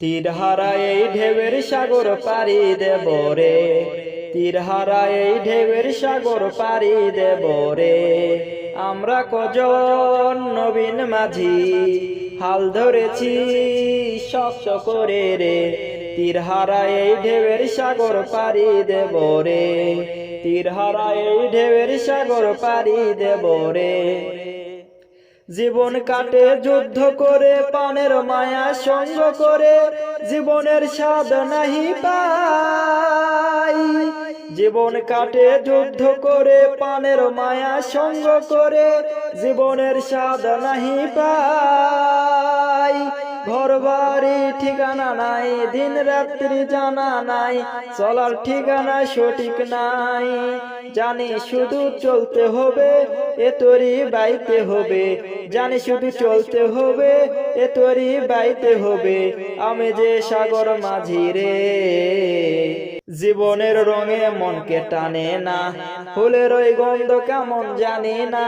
তীরহারা এই ঢেউয়ের সাগর পাড়ি দেব রে। তীরহারা এই ঢেউয়ের সাগর পাড়ি দেব রে। আমরা কজন নবীন মাঝি, হাল ধরেছি শক্ত করে রে। তীরহারা এই ঢেউয়ের সাগর পাড়ি দেব রে। তীরহারা এই ঢেউয়ের সাগর পারি দেব রে। জীবন কাটে যুদ্ধ করে পানের মায়া সঙ্গ করে জীবনের স্বাদ নাহি পাই। জীবন কাটে যুদ্ধ করে পানের মায়া সঙ্গ করে জীবনের স্বাদ নাহি পাই। ঘর বাড়ি ঠিকানা নাই, দিন রাত্রি জানা নাই, চলার ঠিকানা সঠিক নাই। জানি শুধু চলতে হবে, এ তোরই বাইতে হবে। জানি শুধু চলতে হবে, এ তোরই বাইতে হবে। আমি যে সাগর মাঝি রে, জীবনের রঙে মনকে টানে না। ফুলের ওই গন্ধ কেমন জানি না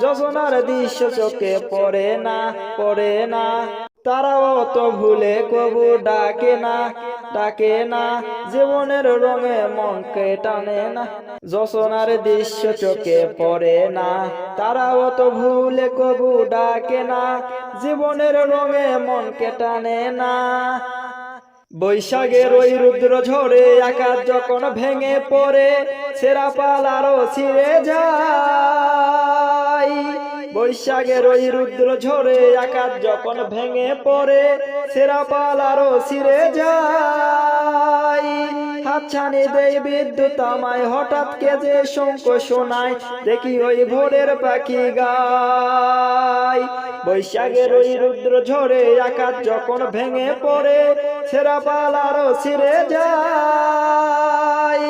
যজনার দৃশ্য চোখে পড়ে না পড়ে না। তারাও তো ভুলে কবু ডাকে না ডাকে না। জীবনের রঙে মনকে টানে না যশনার দৃশ্য চোখে পড়ে না। তারাও তো ভুলে কবু ডাকে না, জীবনের রঙে মনকে টানে না। বৈশাখের ওই রুদ্র ঝরে আকাশ যখন ভেঙে পড়ে, সেরা পাল আরও ছিঁড়ে যায়। বৈশাখের ওই রুদ্র ঝরে আকাশ যখন ভেঙে পড়ে সেরা পাল আরও ছিঁড়ে যায়। বৈশাখের ওই রুদ্র ঝরে আকাশ যখন ভেঙে পড়ে, ছেঁড়া পাল আরও ছিঁড়ে যায়।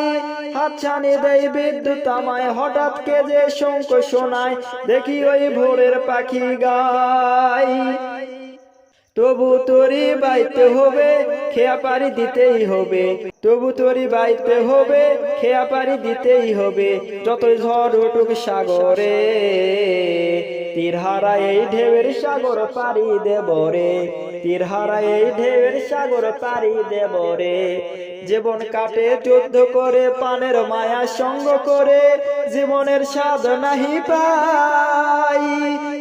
হাতছানি দেই বিদ্যুৎ আমায়, হঠাৎ কে যে শঙ্খ শোনায়, দেখি ওই ভোরের পাখি গায়। তবু তোরি বাইতে হবে খেয়া পারি দিতেই হবে। তবু তোরি বাইতে হবে, খেয়া পারি দিতেই হবে। যতই ঝড় উঠুক সাগরে তীর হারা এই ঢেউয়ের সাগর পারি দেব রে তীরহারা এই ঢেউয়ের সাগর পারি দেব রে। জীবন কাটে, যুদ্ধ করে পানের মায়া সঙ্গ করে, জীবনের স্বাদ নাহি পাই।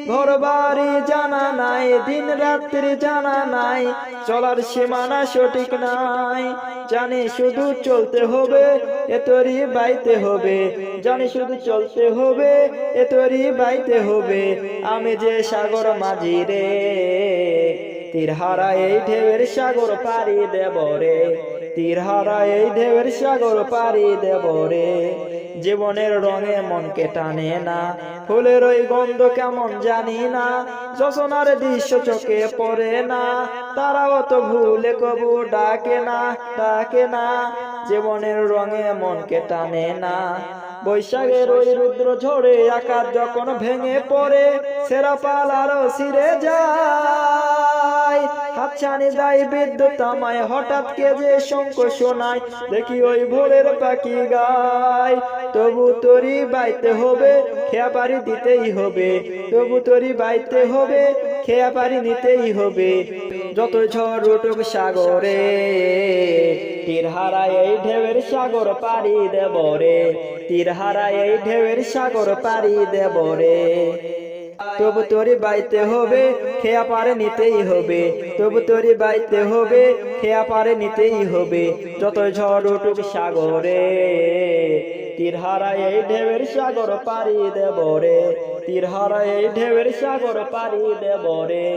ঘর বাড়ি জানা নাই, দিন রাত্রি জানা নাই, চলার সীমানা সঠিক নাই। জানি শুধু চলতে হবে, এ তোরই বাইতে হবে। জানি শুধু চলতে হবে, এ তোরই বাইতে হবে। আমি যে সাগর মাঝি রে। তীরহারা এই ঢেউয়ের সাগর পারি দেব রে। তীরহারা এই ঢেউয়ের সাগর পারি দেব রে। জীবনের রঙে মনকে টানে না, ফুলের ওই গন্ধ কেমন জানি না যশনার দৃশ্য চোখে পড়ে না, তারাও তো ভুলে কবু ডাকে না ডাকে না, জীবনের রঙে মনকে টানে না। বৈশাখের ওই রুদ্র ঝড়ে আকাশ যখন ভেঙে পড়ে, সেরা পাল আরও ছিঁড়ে যায়। হাতছানি দাই বিদ্যুৎ আমায়, হঠাৎ কে যে শঙ্খ শোনায়, দেখি ওই ভোরের পাখি গায়। তবু তোরই বাইতে হবে খেয়া দিতেই হবে, তবু তোরই বাইতে হবে খেয়া পারি নিতেই হবে। যত ঝড় উঠুক সাগরে, তীরহারা এই ঢেউয়ের সাগর পারি দেব রে। তীর তীরহারা এই ঢেউয়ের সাগর পারি দেব রে। তবু তোরি বাইতে হবে খেয়া পারে নিতেই হবে। তবু তোরি বাইতে হবে খেয়া পারে নিতেই হবে। যত ঝড় উঠুক সাগরে তীরহারা এই ঢেউয়ের সাগর পাড়ি দেব রে। তীরহারা এই ঢেউয়ের সাগর পাড়ি দেব রে।